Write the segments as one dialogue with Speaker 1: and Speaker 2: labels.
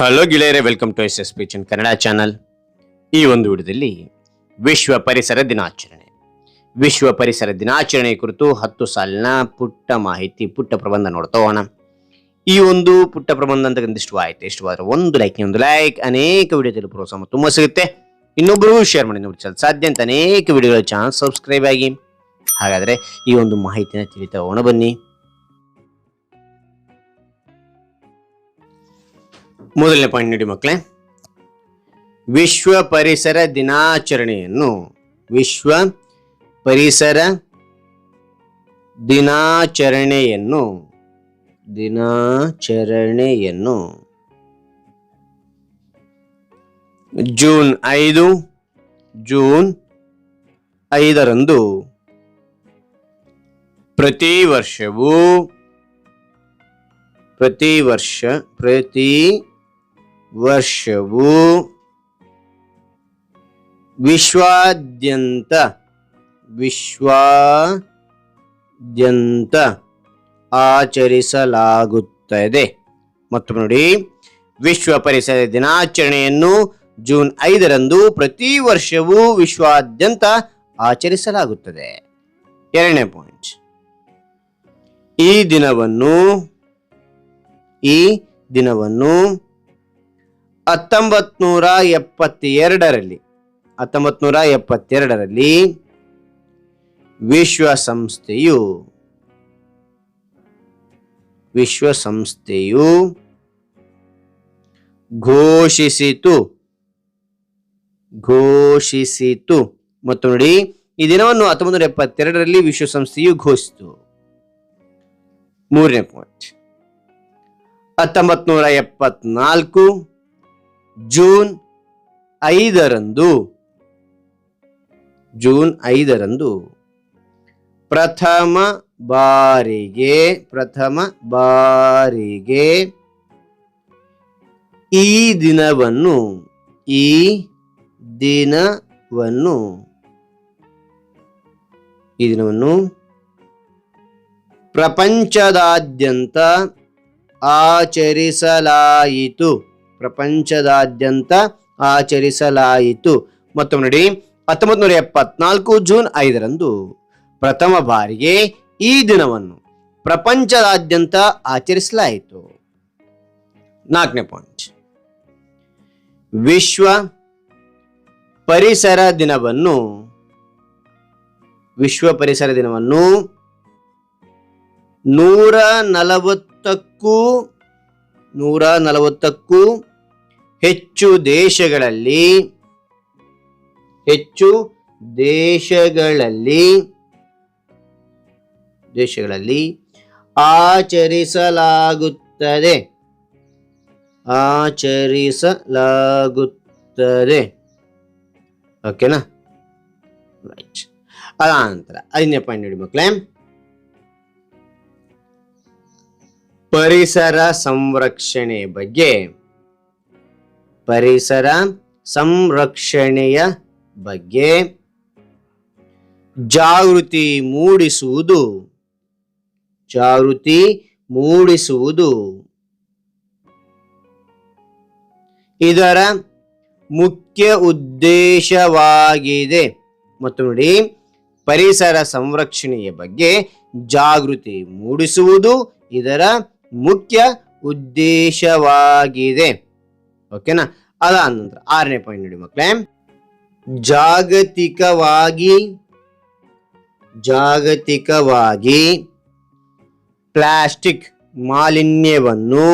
Speaker 1: Hello ಗೆಳೆಯರೇ welcome to S S P ಚನ್ Kannada channel ಈ ಒಂದು ವಿಡಿಯೋದಲ್ಲಿ ವಿಶ್ವ ಪರಿಸರ ದಿನಾಚರಣೆ. ವಿಶ್ವ ಪರಿಸರ ದಿನಾಚರಣೆ ಕುರಿತು ಹತ್ತು ಸಾಲಿನ ಪುಟ್ಟ ಮಾಹಿತಿ, ಪುಟ್ಟ ಪ್ರಬಂಧ ನೋಡ್ತಾ ಹೋಗೋಣ. ಈ ಒಂದು ಪುಟ್ಟ ಪ್ರಬಂಧ ಅಂತ ಇಷ್ಟವಾಯ್ತು ಇಷ್ಟವಾದ್ರೆ ಒಂದು ಲೈಕ್ ಒಂದು ಲೈಕ್ ಅನೇಕ ವಿಡಿಯೋದಲ್ಲಿ ಪ್ರೋತ್ಸಾಹ ತುಂಬ ಸಿಗುತ್ತೆ. ಇನ್ನೊಬ್ಬರು ಶೇರ್ ಮಾಡಿ ನೋಡಿ ಸಾಧ್ಯ ಅಂತ ಅನೇಕ ವಿಡಿಯೋಗಳ ಚಾನಲ್ ಸಬ್ಸ್ಕ್ರೈಬ್ ಆಗಿ. ಹಾಗಾದ್ರೆ ಈ ಒಂದು ಮಾಹಿತಿನ ತಿಳಿತಾ ಹೋಗೋಣ ಬನ್ನಿ. ಮೊದಲನೇ ಪಾಯಿಂಟ್ ನೋಡಿ ಮಕ್ಕಳೇ. ವಿಶ್ವ ಪರಿಸರ ದಿನಾಚರಣೆಯನ್ನು ವಿಶ್ವ ಪರಿಸರ ದಿನಾಚರಣೆಯನ್ನು ದಿನಾಚರಣೆಯನ್ನು ಜೂನ್ ಐದು, ಜೂನ್ ಐದರಂದು ಪ್ರತಿ ವರ್ಷವೂ ಪ್ರತಿ ವರ್ಷ ಪ್ರತಿ ವರ್ಷವೂ ವಿಶ್ವಾದ್ಯಂತ ವಿಶ್ವಾದ್ಯಂತ ಆಚರಿಸಲಾಗುತ್ತದೆ. ಮತ್ತು ನೋಡಿ, ವಿಶ್ವ ಪರಿಸರ ದಿನಾಚರಣೆಯನ್ನು ಜೂನ್ ಐದರಂದು ಪ್ರತಿ ವರ್ಷವೂ ವಿಶ್ವಾದ್ಯಂತ ಆಚರಿಸಲಾಗುತ್ತದೆ. ಎರಡನೇ ಪಾಯಿಂಟ್ ಈ ದಿನವನ್ನು ಈ ದಿನವನ್ನು ಹತ್ತೊಂಬತ್ ನೂರ ಎಪ್ಪತ್ತೆರಡರಲ್ಲಿ ಹತ್ತೊಂಬತ್ ನೂರ ಎಪ್ಪತ್ತೆರಡರಲ್ಲಿ ವಿಶ್ವಸಂಸ್ಥೆಯು ವಿಶ್ವಸಂಸ್ಥೆಯು ಘೋಷಿಸಿತು ಘೋಷಿಸಿತು. ಮತ್ತು ನೋಡಿ, ಈ ದಿನವನ್ನು ಹತ್ತೊಂಬತ್ತು ನೂರ ಎಪ್ಪತ್ತೆರಡರಲ್ಲಿ ವಿಶ್ವಸಂಸ್ಥೆಯು ಘೋಷಿಸಿತು. ಮೂರನೇ ಪಾಯಿಂಟ್ ಹತ್ತೊಂಬತ್ ನೂರ ಎಪ್ಪತ್ನಾಲ್ಕು ಜೂನ್ ಐದರಂದು ಜೂನ್ ಐದರಂದು ಪ್ರಥಮ ಬಾರಿಗೆ ಪ್ರಥಮ ಬಾರಿಗೆ ಈ ದಿನವನ್ನು ಈ ದಿನವನ್ನು ಈ ದಿನವನ್ನು ಪ್ರಪಂಚದಾದ್ಯಂತ ಆಚರಿಸಲಾಯಿತು. ಪ್ರಪಂಚದಾದ್ಯಂತ ಆಚರಿಸಲಾಯಿತು. ಮತ್ತೊಮ್ಮೆ ನೋಡಿ ಹತ್ತೊಂಬತ್ತು ನೂರ ಎಪ್ಪತ್ನಾಲ್ಕು ಜೂನ್ ಐದರಂದು ಪ್ರಥಮ ಬಾರಿಗೆ ಈ ದಿನವನ್ನು ಪ್ರಪಂಚದಾದ್ಯಂತ ಆಚರಿಸಲಾಯಿತು. ನಾಲ್ಕನೇ ಪಾಯಿಂಟ್. ವಿಶ್ವ ಪರಿಸರ ದಿನವನ್ನು, ವಿಶ್ವ ಪರಿಸರ ದಿನವನ್ನು ನೂರ ನಲವತ್ತಕ್ಕೂ ನೂರ ನಲವತ್ತಕ್ಕೂ ಹೆಚ್ಚು ದೇಶಗಳಲ್ಲಿ ಹೆಚ್ಚು ದೇಶಗಳಲ್ಲಿ ದೇಶಗಳಲ್ಲಿ ಆಚರಿಸಲಾಗುತ್ತದೆ. ಆಚರಿಸಲಾಗುತ್ತದೆ. ಓಕೆನಾ ರೈಟ್ ಅದಾನಂತರ ಐದನೇ ಪಾಯಿಂಟ್ ನೋಡಿ ಮಕ್ಕಳೇ ಪರಿಸರ ಸಂರಕ್ಷಣೆ ಬಗ್ಗೆ ಪರಿಸರ ಸಂರಕ್ಷಣೆಯ ಬಗ್ಗೆ ಜಾಗೃತಿ ಮೂಡಿಸುವುದು. ಜಾಗೃತಿ ಮೂಡಿಸುವುದು. ಇದರ ಮುಖ್ಯ ಉದ್ದೇಶವಾಗಿದೆ. ಮತ್ತು ನೋಡಿ, ಪರಿಸರ ಸಂರಕ್ಷಣೆಯ ಬಗ್ಗೆ ಜಾಗೃತಿ ಮೂಡಿಸುವುದು ಇದರ ಮುಖ್ಯ ಉದ್ದೇಶವಾಗಿದೆ. ಓಕೆನಾ? ಅದಾದ ನಂತರ ಆರನೇ ಪಾಯಿಂಟ್ ನೋಡಿ ಮಕ್ಕಳೇ ಜಾಗತಿಕವಾಗಿ ಜಾಗತಿಕವಾಗಿ ಪ್ಲಾಸ್ಟಿಕ್ ಮಾಲಿನ್ಯವನ್ನು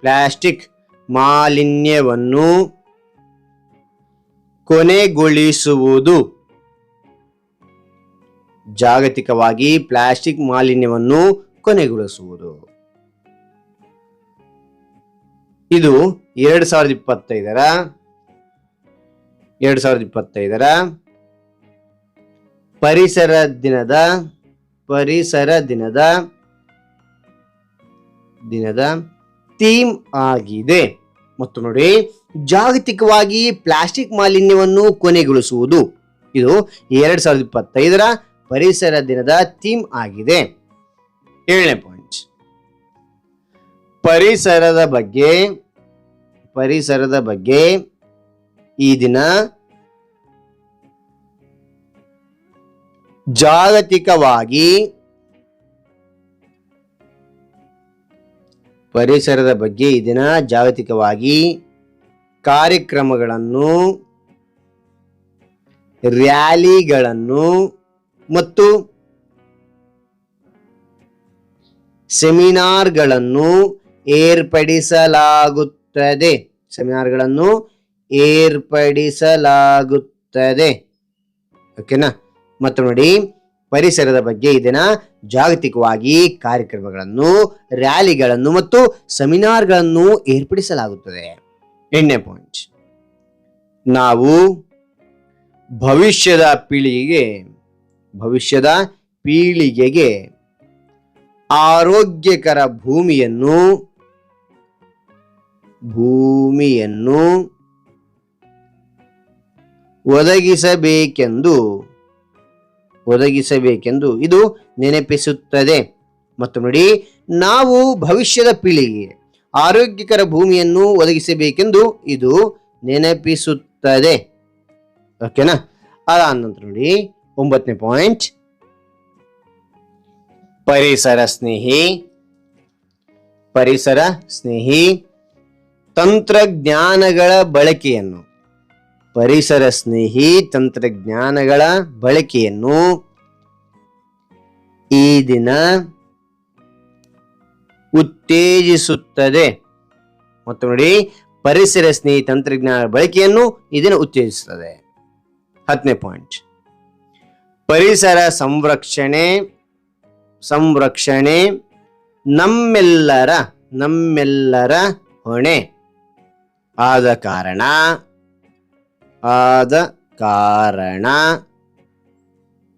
Speaker 1: ಪ್ಲಾಸ್ಟಿಕ್ ಮಾಲಿನ್ಯವನ್ನು ಕೊನೆಗೊಳಿಸುವುದು. ಜಾಗತಿಕವಾಗಿ ಪ್ಲಾಸ್ಟಿಕ್ ಮಾಲಿನ್ಯವನ್ನು ಕೊನೆಗೊಳಿಸುವುದು. ಇದು ಎರಡ್ ಸಾವಿರದ ಇಪ್ಪತ್ತೈದರ? ಎರಡು ಸಾವಿರದ ಇಪ್ಪತ್ತೈದರ? ಪರಿಸರ ದಿನದ? ಪರಿಸರ ದಿನದ? ದಿನದ ಥೀಮ್ ಆಗಿದೆ. ಮತ್ತು ನೋಡಿ, ಜಾಗತಿಕವಾಗಿ ಪ್ಲಾಸ್ಟಿಕ್ ಮಾಲಿನ್ಯವನ್ನು ಕೊನೆಗೊಳಿಸುವುದು. ಇದು ಎರಡ್ ಸಾವಿರದ ಇಪ್ಪತ್ತೈದರ ಪರಿಸರ ದಿನದ ಥೀಮ್ ಆಗಿದೆ. ಏಳನೇ ಪಾಯಿಂಟ್ ಪರಿಸರದ ಬಗ್ಗೆ ಪರಿಸರದ ಬಗ್ಗೆ ಈ ದಿನ ಜಾಗತಿಕವಾಗಿ ಪರಿಸರದ ಬಗ್ಗೆ ಈ ದಿನ ಜಾಗತಿಕವಾಗಿ ಕಾರ್ಯಕ್ರಮಗಳನ್ನು, ರ್ಯಾಲಿಗಳನ್ನು ಮತ್ತು ಸೆಮಿನಾರ್ಗಳನ್ನು ಏರ್ಪಡಿಸಲಾಗುತ್ತದೆ ಸೆಮಿನಾರ್ಗಳನ್ನು ಏರ್ಪಡಿಸಲಾಗುತ್ತದೆ. ಓಕೆನಾ? ಮತ್ತು ನೋಡಿ, ಪರಿಸರದ ಬಗ್ಗೆ ಇದನ್ನ ಜಾಗತಿಕವಾಗಿ ಕಾರ್ಯಕ್ರಮಗಳನ್ನು, ರ್ಯಾಲಿಗಳನ್ನು ಮತ್ತು ಸೆಮಿನಾರ್ಗಳನ್ನು ಏರ್ಪಡಿಸಲಾಗುತ್ತದೆ. ಎಣ್ಣೆ ಪಾಯಿಂಟ್ ನಾವು ಭವಿಷ್ಯದ ಪೀಳಿಗೆಗೆ ಭವಿಷ್ಯದ ಪೀಳಿಗೆಗೆ ಆರೋಗ್ಯಕರ ಭೂಮಿಯನ್ನು ಭೂಮಿಯನ್ನು ಒದಗಿಸಬೇಕೆಂದು ಒದಗಿಸಬೇಕೆಂದು ಇದು ನೆನಪಿಸುತ್ತದೆ. ಮತ್ತು ನೋಡಿ, ನಾವು ಭವಿಷ್ಯದ ಪೀಳಿಗೆ ಆರೋಗ್ಯಕರ ಭೂಮಿಯನ್ನು ಒದಗಿಸಬೇಕೆಂದು ಇದು ನೆನಪಿಸುತ್ತದೆ. ಓಕೆನಾ ಅದಾದ ನಂತರ ನೋಡಿ, ಒಂಬತ್ತನೇ ಪಾಯಿಂಟ್ ಪರಿಸರ ಸ್ನೇಹಿ ಪರಿಸರ ಸ್ನೇಹಿ. ತಂತ್ರಜ್ಞಾನಗಳ ಬಳಕೆಯನ್ನು. ಪರಿಸರ ಸ್ನೇಹಿ ತಂತ್ರಜ್ಞಾನಗಳ ಬಳಕೆಯನ್ನು ಈ ದಿನ ಉತ್ತೇಜಿಸುತ್ತದೆ. ಮತ್ತು ನೋಡಿ, ಪರಿಸರ ಸ್ನೇಹಿ ತಂತ್ರಜ್ಞಾನ ಬಳಕೆಯನ್ನು ಇದನ್ನು ದಿನ ಉತ್ತೇಜಿಸುತ್ತದೆ. ಹತ್ತನೇ ಪಾಯಿಂಟ್. ಪರಿಸರ ಸಂರಕ್ಷಣೆ ಸಂರಕ್ಷಣೆ ನಮ್ಮೆಲ್ಲರ ನಮ್ಮೆಲ್ಲರ ಹೊಣೆ. ಆದ ಕಾರಣ ಆದ ಕಾರಣ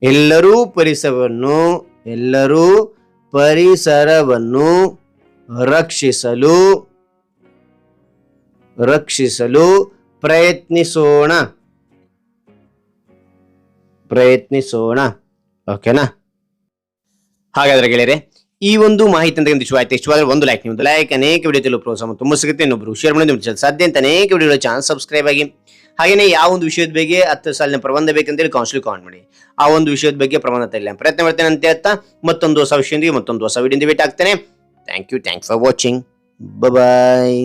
Speaker 1: ಎಲ್ಲರೂ ಪರಿಸರವನ್ನು ಎಲ್ಲರೂ ಪರಿಸರವನ್ನು ರಕ್ಷಿಸಲು ರಕ್ಷಿಸಲು ಪ್ರಯತ್ನಿಸೋಣ. ಪ್ರಯತ್ನಿಸೋಣ. ಓಕೆನಾ ಹಾಗಾದ್ರೆ ಗೆಳೆಯರೆ ಈ ಒಂದು ಮಾಹಿತಿ ಅಂತ ಇಷ್ಟ ಆಯ್ತು ಇಷ್ಟವಾದ್ರೆ ಒಂದು ಲೈಕ್ ನಿಮ್ದು ಲೈಕ್ ಅನೇಕ ವಿಡಿಯೋ ಪ್ರೋತ್ಸಾಹ ತುಂಬ ಸಿಗುತ್ತೆ. ಇನ್ನೊಬ್ರು ಶೇರ್ ಮಾಡಿ channel ಸಾಧ್ಯ ಅಂತ ಅನೇಕ ವಿಡಿಯೋ ಚಾನಲ್ ಸಬ್ಸ್ಕ್ರೈಬ್ ಆಗಿ. ಹಾಗೆಯೇ ಯಾವ ಒಂದು ವಿಷಯದ ಬಗ್ಗೆ ಹತ್ತು ಸಾಲಿನ ಪ್ರಬಂಧ ಬೇಕಂತೇಳಿ ಕೌನ್ಸಿಲ್ ಕಾಮೆಂಟ್ ಮಾಡಿ. ಆ ಒಂದು ವಿಷಯದ ಬಗ್ಗೆ ಪ್ರಬಂಧ ತರಲಿ ಪ್ರಯತ್ನ ಮಾಡ್ತೇನೆ ಅಂತ ಹೇಳ್ತಾ ಮತ್ತೊಂದು ಹೊಸ ವಿಷಯದೊಂದಿಗೆ ಮತ್ತೊಂದು ಹೊಸ ವಿಡಿಯೋದಿಂದ ಭೇಟಿ ಆಗ್ತೇನೆ. Thank you thanks for watching bye